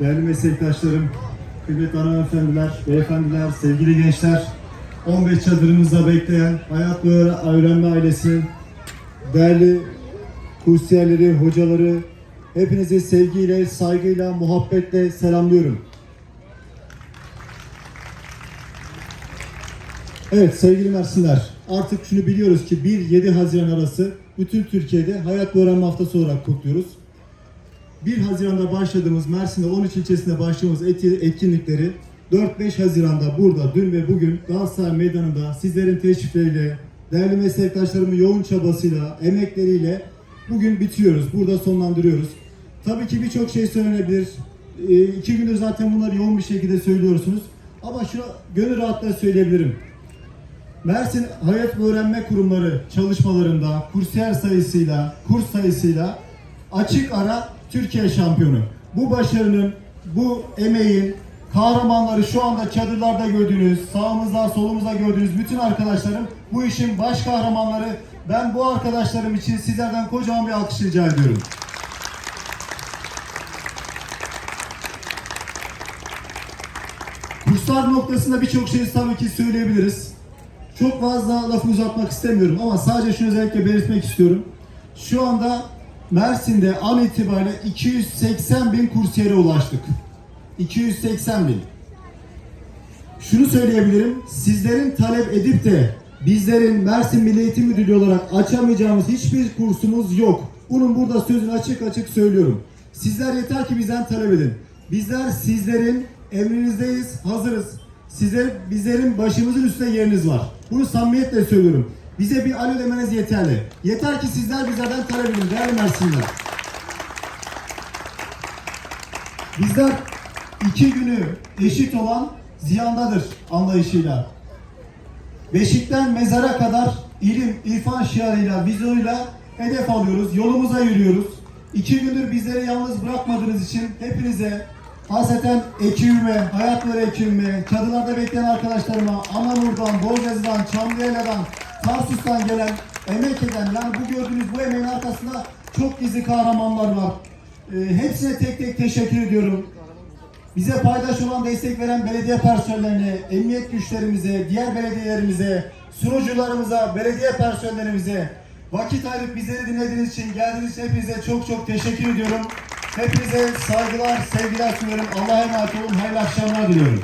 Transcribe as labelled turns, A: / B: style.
A: değerli meslektaşlarım, kıymetli hanımefendiler, beyefendiler, sevgili gençler, 15 çadırımızda bekleyen Hayat Boyu Öğrenme ailesinin değerli kursiyerleri, hocaları, hepinizi sevgiyle, saygıyla, muhabbetle selamlıyorum. Evet sevgili Mersinler, artık şunu biliyoruz ki 1-7 Haziran arası bütün Türkiye'de Hayat Boyu Öğrenme Haftası olarak kutluyoruz. 1 Haziran'da başladığımız Mersin'de 13 ilçesinde başladığımız etkinlikleri 4-5 Haziran'da burada dün ve bugün Galatasaray Meydanı'nda sizlerin teşrifleriyle, değerli meslektaşlarımın yoğun çabasıyla, emekleriyle bugün bitiriyoruz. Burada sonlandırıyoruz. Tabii ki birçok şey söylenebilir. Ee, iki gündür zaten bunları yoğun bir şekilde söylüyorsunuz. Ama şunu gönül rahatlıkla söyleyebilirim. Mersin Hayat Öğrenme Kurumları çalışmalarında kursiyer sayısıyla, kurs sayısıyla açık ara Türkiye şampiyonu. Bu başarının, bu emeğin kahramanları şu anda çadırlarda gördüğünüz, sağımızda solumuzda gördüğünüz bütün arkadaşlarım bu işin baş kahramanları. Ben bu arkadaşlarım için sizlerden kocaman bir alkış rica ediyorum. Kurslar noktasında birçok şey tabii ki söyleyebiliriz. Çok fazla lafı uzatmak istemiyorum ama sadece şunu özellikle belirtmek istiyorum. Şu anda Mersin'de an itibariyle 280 bin kursiyere ulaştık. 280 bin. Şunu söyleyebilirim, sizlerin talep edip de bizlerin Mersin Milli Eğitim Müdürlüğü olarak açamayacağımız hiçbir kursumuz yok. Bunun burada sözünü açık açık söylüyorum. Sizler yeter ki bizden talep edin. Bizler sizlerin emrinizdeyiz, hazırız. Size, bizlerin başımızın üstünde yeriniz var. Bunu samimiyetle söylüyorum. Bize bir alo demeniz yeterli. Yeter ki sizler bizlerden talep edin değerli Mersinliler. Bizler iki günü eşit olan ziyandadır anlayışıyla. Beşikten mezara kadar ilim, irfan şiarıyla, vizyonuyla hedef alıyoruz. Yolumuza yürüyoruz. İki gündür bizleri yalnız bırakmadığınız için hepinize haseten ekibime, hayatları ekibime, çadırlarda bekleyen arkadaşlarıma, Anamur'dan, Bolgazı'dan, Çamlıyayla'dan, Tarsus'tan gelen, emek eden, yani bu gördüğünüz bu emeğin arkasında çok gizli kahramanlar var. Ee, hepsine tek tek teşekkür ediyorum. Bize paydaş olan destek veren belediye personellerine, emniyet güçlerimize, diğer belediyelerimize, sunucularımıza, belediye personellerimize vakit ayırıp bizleri dinlediğiniz için, geldiğiniz için hepinize çok çok teşekkür ediyorum. Hepinize saygılar, sevgiler sunuyorum. Allah'a emanet olun. Hayırlı akşamlar diliyorum.